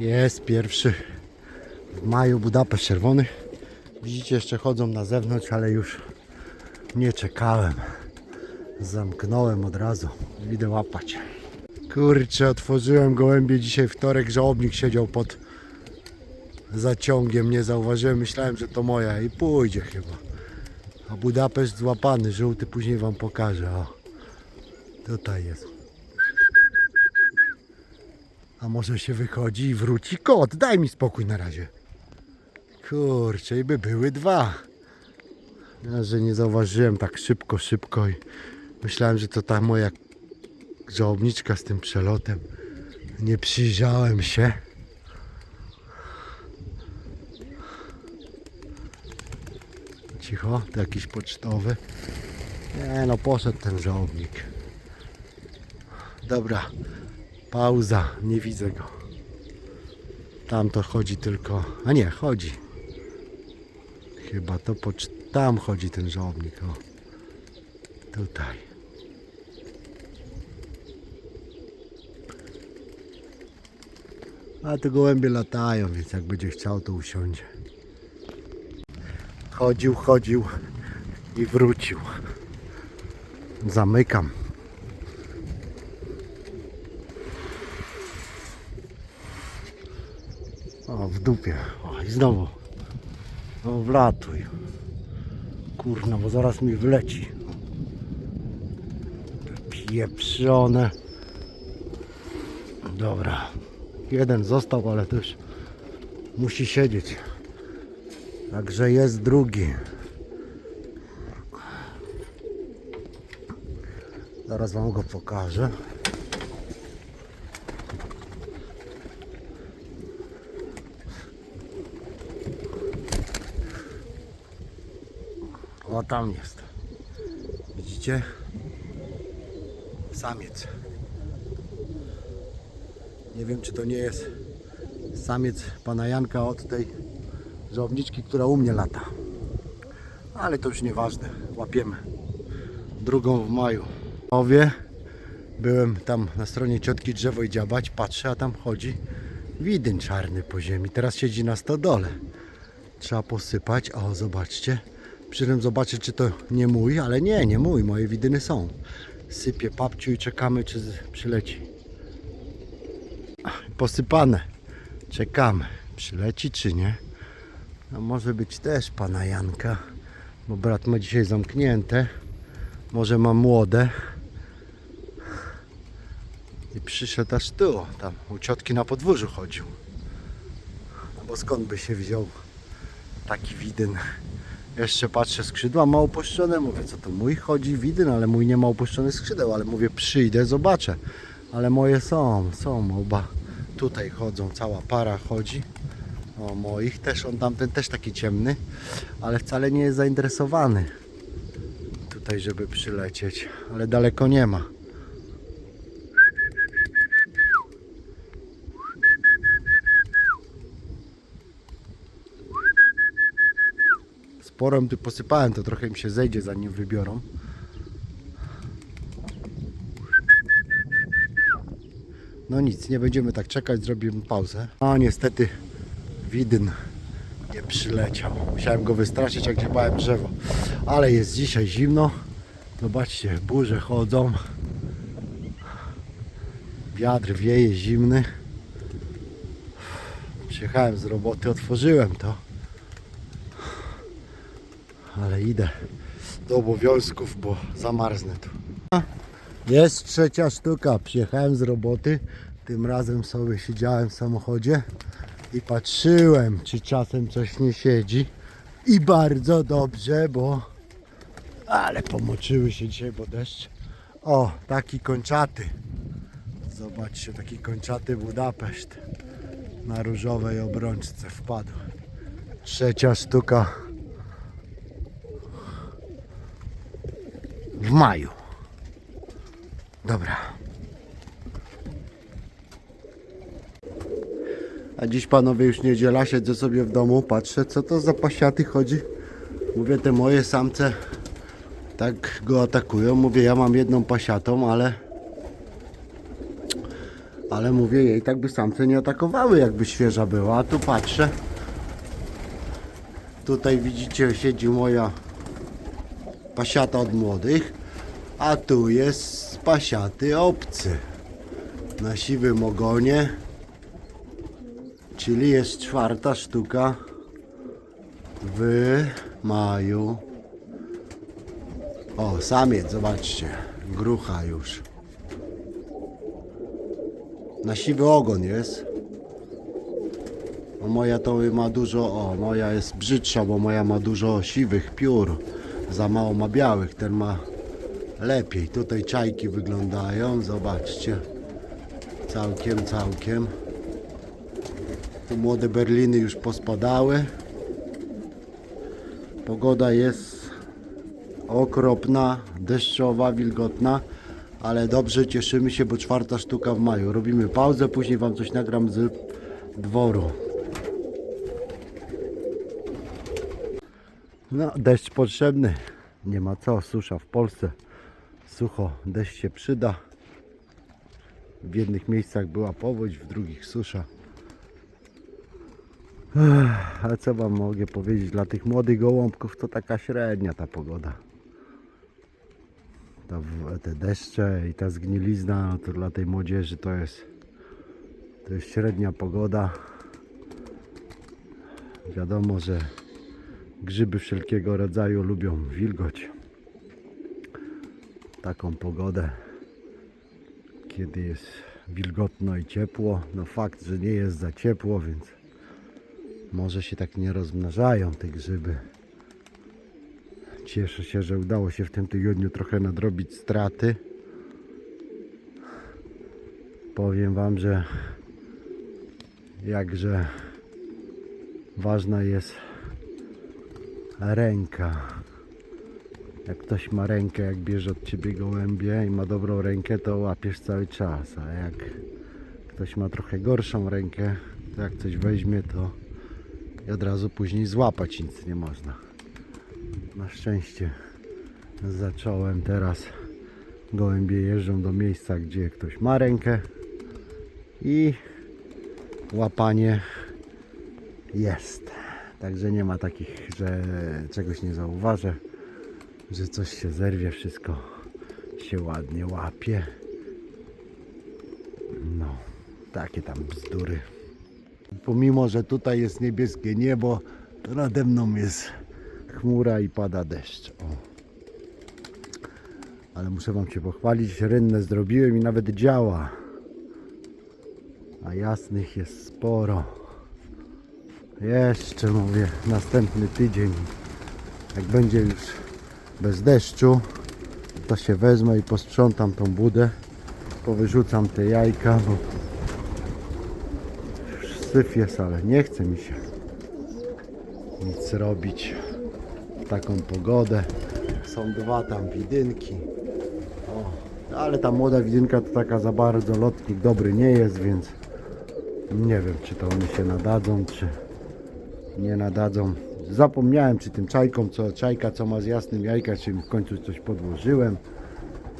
Jest pierwszy w maju Budapeszt czerwony. Widzicie, jeszcze chodzą na zewnątrz, ale już nie czekałem. Zamknąłem od razu. Idę łapać. Kurczę, otworzyłem gołębie dzisiaj wtorek, żałobnik siedział pod zaciągiem. Nie zauważyłem, myślałem, że to moja i pójdzie chyba. A Budapeszt złapany, żółty, później wam pokażę. O, tutaj jest. A może się wychodzi i wróci kot? Daj mi spokój na razie. Kurczę, i by były dwa. Ja, że nie zauważyłem tak szybko, szybko i myślałem, że to ta moja żałobniczka z tym przelotem. Nie przyjrzałem się. Cicho, to jakiś pocztowy. Nie no, poszedł ten żałobnik. Dobra, pauza, nie widzę go. Tam to chodzi tylko, a nie, chodzi. Chyba to pocz... tam chodzi ten żałobnik, o. Tutaj. A te gołębie latają, więc jak będzie chciał, to usiądzie. Chodził, chodził i wrócił. Zamykam. O, w dupie. O, i znowu. No, wlatuj. Kurna, bo zaraz mi wleci. Pieprzone. Dobra. Jeden został, ale też musi siedzieć. Także jest drugi. Zaraz wam go pokażę. Tam jest. Widzicie? Samiec. Nie wiem czy to nie jest samiec pana Janka od tej żołniczki, która u mnie lata. Ale to już nieważne. Łapiemy. Drugą w maju. Owie. Byłem tam na stronie ciotki drzewo i dziabać. Patrzę, a tam chodzi widyn czarny po ziemi. Teraz siedzi na stodole. Trzeba posypać. O, zobaczcie. Przyszedłem zobaczyć, czy to nie mój, ale nie, nie mój. Moje widyny są. Sypię papciu i czekamy, czy przyleci. Posypane. Czekamy. Przyleci, czy nie? No może być też pana Janka, bo brat ma dzisiaj zamknięte. Może ma młode. I przyszedł aż tu, tam u ciotki na podwórzu chodził. No bo skąd by się wziął taki widyn? Jeszcze patrzę, skrzydła ma opuszczone. Mówię, co to mój chodzi widyn, ale mój nie ma opuszczonych skrzydeł. Ale mówię, przyjdę, zobaczę. Ale moje są, są oba. Tutaj chodzą, cała para chodzi. O moich też, on tamten też taki ciemny, ale wcale nie jest zainteresowany tutaj, żeby przylecieć, ale daleko nie ma. Sporą tu posypałem, to trochę im się zejdzie zanim wybiorą. No nic, nie będziemy tak czekać, zrobimy pauzę. A niestety widyn nie przyleciał. Musiałem go wystraszyć, jak grzebałem drzewo. Ale jest dzisiaj zimno. Zobaczcie, burze chodzą. Wiatr wieje zimny. Przyjechałem z roboty, otworzyłem to. Ale idę do obowiązków, bo zamarznę tu. Jest trzecia sztuka. Przyjechałem z roboty. Tym razem sobie siedziałem w samochodzie i patrzyłem, czy czasem coś nie siedzi. I bardzo dobrze, bo. Ale pomoczyły się dzisiaj, bo deszcz. O, taki kończaty. Zobaczcie, taki kończaty Budapeszt. Na różowej obrączce wpadł. Trzecia sztuka maju. Dobra. A dziś panowie już niedziela, siedzę sobie w domu, patrzę co to za pasiaty chodzi. Mówię te moje samce tak go atakują. Mówię ja mam jedną pasiatą, ale Ale mówię jej, tak by samce nie atakowały, jakby świeża była. A tu patrzę. Tutaj widzicie, siedzi moja pasiata od młodych, a tu jest pasiaty obcy. Na siwym ogonie, czyli jest czwarta sztuka w maju. O, samiec, zobaczcie, grucha już. Na siwy ogon jest. A moja to ma dużo, o, moja jest brzydsza, bo moja ma dużo siwych piór. Za mało ma białych, ten ma lepiej. Tutaj czajki wyglądają, zobaczcie. Całkiem, całkiem. Tu młode berliny już pospadały. Pogoda jest okropna, deszczowa, wilgotna, ale dobrze cieszymy się, bo czwarta sztuka w maju. Robimy pauzę, później Wam coś nagram z dworu. No, deszcz potrzebny. Nie ma co, susza w Polsce. Sucho, deszcz się przyda. W jednych miejscach była powódź, w drugich susza. Ech, A co wam mogę powiedzieć dla tych młodych gołąbków to taka średnia ta pogoda. Ta, te deszcze i ta zgnilizna no to dla tej młodzieży to jest to jest średnia pogoda. Wiadomo, że grzyby wszelkiego rodzaju lubią wilgoć. Taką pogodę kiedy jest wilgotno i ciepło. No fakt, że nie jest za ciepło, więc może się tak nie rozmnażają te grzyby. Cieszę się, że udało się w tym tygodniu trochę nadrobić straty. Powiem Wam, że jakże ważna jest ręka. Jak ktoś ma rękę, jak bierze od ciebie gołębie i ma dobrą rękę, to łapiesz cały czas. A jak ktoś ma trochę gorszą rękę, to jak coś weźmie, to i od razu później złapać nic nie można. Na szczęście zacząłem teraz. Gołębie jeżdżą do miejsca, gdzie ktoś ma rękę i łapanie jest. Także nie ma takich, że czegoś nie zauważę że coś się zerwie, wszystko się ładnie łapie. No, takie tam bzdury. Pomimo, że tutaj jest niebieskie niebo, to nade mną jest chmura i pada deszcz. O. Ale muszę Wam się pochwalić, rynnę zrobiłem i nawet działa. A jasnych jest sporo. Jeszcze mówię, następny tydzień, jak będzie już bez deszczu, to się wezmę i posprzątam tą budę. Powyrzucam te jajka, bo syf jest, ale nie chce mi się nic robić w taką pogodę. Są dwa tam widynki. O, ale ta młoda widynka to taka za bardzo lotnik dobry nie jest, więc nie wiem czy to one się nadadzą, czy nie nadadzą. Zapomniałem czy tym czajkom, co czajka co ma z jasnym jajka, czy w końcu coś podłożyłem,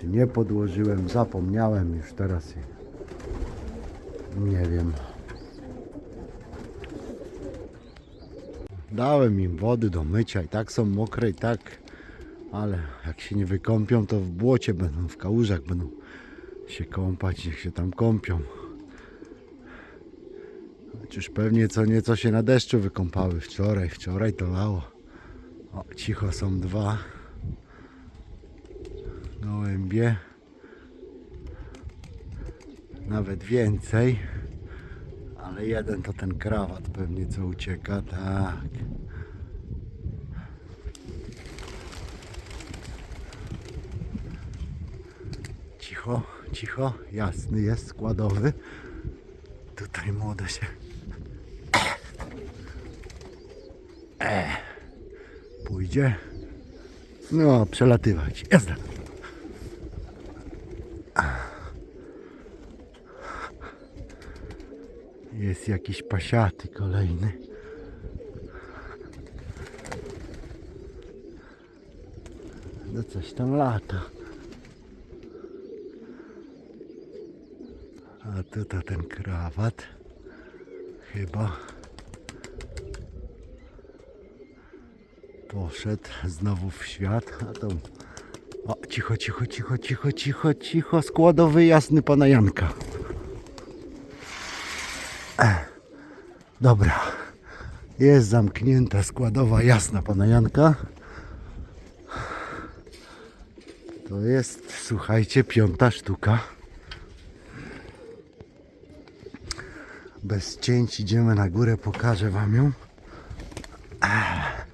czy nie podłożyłem. Zapomniałem już teraz. Nie wiem. Dałem im wody do mycia i tak są mokre i tak, ale jak się nie wykąpią, to w błocie będą, w kałużach będą się kąpać, niech się tam kąpią. Chociaż pewnie co nieco się na deszczu wykąpały wczoraj. Wczoraj to lało. O, cicho są dwa. Gołębie. Nawet więcej. Ale jeden to ten krawat pewnie co ucieka. Tak. Cicho, cicho. Jasny jest, składowy. Tutaj młode się pójdzie. No, przelatywać. Jazda. Jest jakiś pasiaty kolejny. No coś tam lata. A tutaj ten krawat. Chyba. Poszedł znowu w świat. A to. O, cicho, cicho, cicho, cicho, cicho, cicho. Składowy jasny pana Janka. Dobra. Jest zamknięta składowa jasna pana Janka. To jest, słuchajcie, piąta sztuka. Bez cięć idziemy na górę, pokażę wam ją. Ech.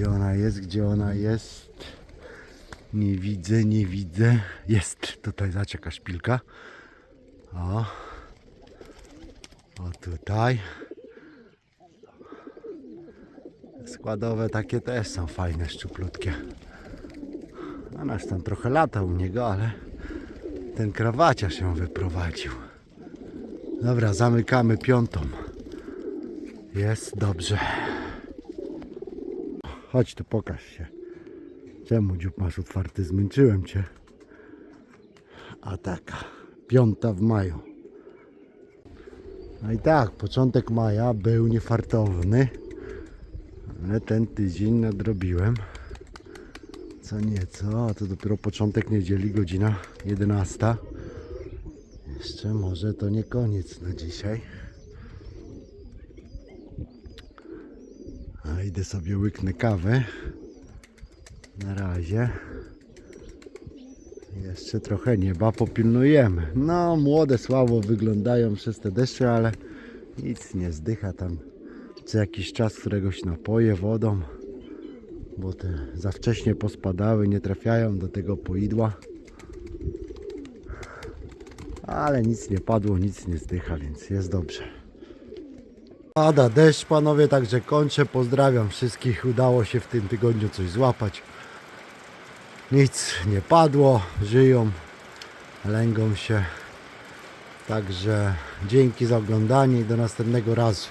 Gdzie ona jest, gdzie ona jest? Nie widzę, nie widzę. Jest, tutaj zaczeka szpilka. O. O tutaj. Składowe takie też są fajne, szczuplutkie. A nasz tam trochę lata u niego, ale ten krawaciarz się wyprowadził. Dobra, zamykamy piątą. Jest dobrze. Chodź tu, pokaż się. Czemu dziób masz otwarty? Zmęczyłem cię. A taka, piąta w maju. No i tak, początek maja był niefartowny, ale ten tydzień nadrobiłem. Co nieco, a to dopiero początek niedzieli, godzina 11. Jeszcze może to nie koniec na dzisiaj. Idę sobie łyknę kawę. Na razie. Jeszcze trochę nieba popilnujemy. No, młode słabo wyglądają przez te deszcze, ale nic nie zdycha tam. Co jakiś czas któregoś napoję wodą, bo te za wcześnie pospadały, nie trafiają do tego poidła. Ale nic nie padło, nic nie zdycha, więc jest dobrze. Pada deszcz, panowie, także kończę. Pozdrawiam wszystkich. Udało się w tym tygodniu coś złapać. Nic nie padło, żyją, lęgą się. Także dzięki za oglądanie i do następnego razu.